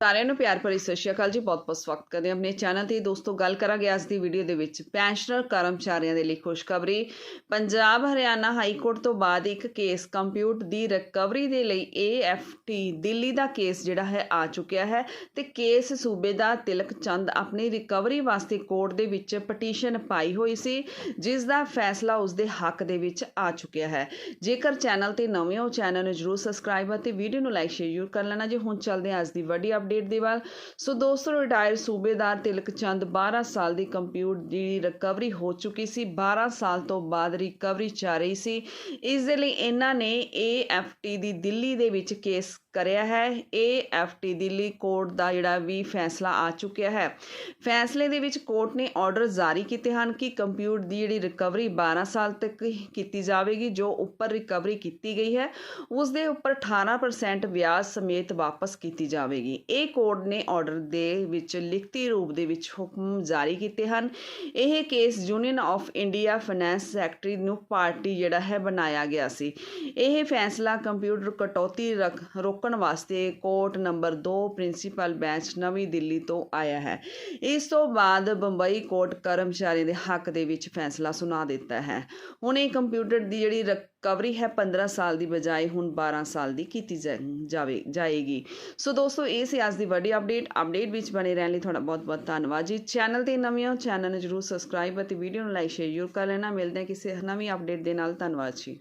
ਸਾਰਿਆਂ ਨੂੰ ਪਿਆਰ ਭਰੀ ਸਤਿ ਸ਼੍ਰੀ ਅਕਾਲ ਜੀ, ਬਹੁਤ ਬਹੁਤ ਸਵਾਗਤ ਕਰਦੇ ਹਾਂ ਆਪਣੇ ਚੈਨਲ ਤੇ। ਦੋਸਤੋ, ਗੱਲ ਕਰਾਂਗੇ ਅੱਜ ਦੀ ਵੀਡੀਓ ਦੇ ਵਿੱਚ ਪੈਨਸ਼ਨਰ ਕਰਮਚਾਰੀਆਂ ਦੇ ਲਈ ਖੁਸ਼ਖਬਰੀ। ਪੰਜਾਬ ਹਰਿਆਣਾ ਹਾਈ ਕੋਰਟ ਤੋਂ ਬਾਅਦ ਇੱਕ ਕੇਸ ਕੰਪਿਊਟ ਦੀ ਰਿਕਵਰੀ ਦੇ ਲਈ AFT ਦਿੱਲੀ ਦਾ ਕੇਸ ਜਿਹੜਾ ਹੈ, ਆ ਚੁੱਕਿਆ ਹੈ ਤੇ ਕੇਸ ਸੂਬੇਦਾਰ ਤਿਲਕ ਚੰਦ ਆਪਣੀ ਰਿਕਵਰੀ ਵਾਸਤੇ ਕੋਰਟ ਦੇ ਵਿੱਚ ਪਟੀਸ਼ਨ ਪਾਈ ਹੋਈ ਸੀ, ਜਿਸ ਦਾ ਫੈਸਲਾ ਉਸ ਦੇ ਹੱਕ ਦੇ ਵਿੱਚ ਆ ਚੁੱਕਿਆ ਹੈ। ਜੇਕਰ ਚੈਨਲ ਤੇ ਨਵੇਂ ਹੋ, ਚੈਨਲ ਨੂੰ ਜਰੂਰ ਸਬਸਕ੍ਰਾਈਬ ਅਤੇ ਵੀਡੀਓ ਨੂੰ ਲਾਈਕ ਸ਼ੇਅਰ ਜ਼ਰੂਰ ਕਰ ਲੈਣਾ। ਜੇ ਹੁਣ ਚੱਲਦੇ ਹਾਂ ਅੱਜ ਦੀ ਵੱਡੀ ਅਪਡੇਟ ਦੇ ਵੱਲ। ਸੋ ਦੋਸਤੋ, ਰਿਟਾਇਰ ਸੂਬੇਦਾਰ ਤਿਲਕ ਚੰਦ 12 ਸਾਲ ਦੀ ਕੰਪਿਊਟਰ ਦੀ ਰਿਕਵਰੀ ਹੋ ਚੁੱਕੀ ਸੀ। 12 ਸਾਲ ਤੋਂ ਬਾਅਦ ਰਿਕਵਰੀ ਚੱਲ ਰਹੀ ਸੀ। ਇਸ ਦੇ ਲਈ ਇਹਨਾਂ ਨੇ AFT ਦੀ ਦਿੱਲੀ ਦੇ ਵਿੱਚ ਕੇਸ ਕਰਿਆ ਹੈ। AFT ਦਿੱਲੀ ਕੋਰਟ ਦਾ ਜਿਹੜਾ ਵੀ ਫੈਸਲਾ ਆ ਚੁੱਕਿਆ ਹੈ। ਫੈਸਲੇ ਦੇ ਵਿੱਚ ਕੋਰਟ ਨੇ ਆਰਡਰ ਜਾਰੀ ਕੀਤੇ ਹਨ ਕਿ ਕੰਪਿਊਟਰ ਦੀ ਜਿਹੜੀ ਰਿਕਵਰੀ 12 ਸਾਲ ਤੱਕ ਕੀਤੀ ਜਾਵੇਗੀ, ਜੋ ਉੱਪਰ ਰਿਕਵਰੀ ਕੀਤੀ ਗਈ ਹੈ, ਉਸ ਦੇ ਉੱਪਰ 18% ਵਿਆਜ ਸਮੇਤ ਵਾਪਸ ਕੀਤੀ ਜਾਵੇਗੀ। ਇਹ ਕੋਰਟ ਨੇ ਆਰਡਰ ਦੇ ਵਿੱਚ ਲਿਖਤੀ ਰੂਪ ਦੇ ਵਿੱਚ ਹੁਕਮ ਜਾਰੀ ਕੀਤੇ ਹਨ। ਇਹ case union of India finance secretary ਨੂੰ ਪਾਰਟੀ ਜਿਹੜਾ ਹੈ ਬਣਾਇਆ ਗਿਆ ਸੀ। ਇਹ ਫੈਸਲਾ ਕੰਪਿਊਟਰ ਕਟੌਤੀ ਰੋਕਣ ਵਾਸਤੇ ਕੋਰਟ ਨੰਬਰ 2 ਪ੍ਰਿੰਸੀਪਲ ਬੈਂਚ ਨਵੀਂ ਦਿੱਲੀ ਤੋਂ ਆਇਆ ਹੈ। ਇਸ ਤੋਂ ਬਾਅਦ ਬੰਬਈ ਕੋਰਟ ਕਰਮਚਾਰੀਆਂ ਦੇ ਹੱਕ ਦੇ ਵਿੱਚ ਫੈਸਲਾ ਸੁਣਾ ਦਿੱਤਾ ਹੈ। ਹੁਣ ਇਹ ਕੰਪਿਊਟਰ ਦੀ ਜਿਹੜੀ ਰਿਕਵਰੀ ਹੈ 15 ਸਾਲ ਦੀ ਬਜਾਏ ਹੁਣ 12 ਸਾਲ ਦੀ ਕੀਤੀ ਜਾ- ਜਾਵੇ, ਜਾਏਗੀ। ਸੋ ਦੋਸਤੋ, ਇਹ ਸੀ ਅੱਜ ਦੀ ਵੱਡੀ ਅਪਡੇਟ ਅਪਡੇਟ ਵਿੱਚ ਬਣੇ ਰਹਿਣ ਲਈ ਤੁਹਾਡਾ ਬਹੁਤ ਬਹੁਤ ਧੰਨਵਾਦ ਜੀ। ਚੈਨਲ ਤੇ ਨਵੇਂ ਹੋ ਚੈਨਲ ਨੂੰ ਜਰੂਰ ਸਬਸਕ੍ਰਾਈਬ ਅਤੇ ਵੀਡੀਓ ਨੂੰ ਲਾਈਕ ਸ਼ੇਅਰ ਜ਼ਰੂਰ ਕਰ ਲੈਣਾ। ਮਿਲਦੇ ਹਾਂ ਕਿਸੇ ਨਵੀਂ ਅਪਡੇਟ ਦੇ ਨਾਲ। ਧੰਨਵਾਦ ਜੀ।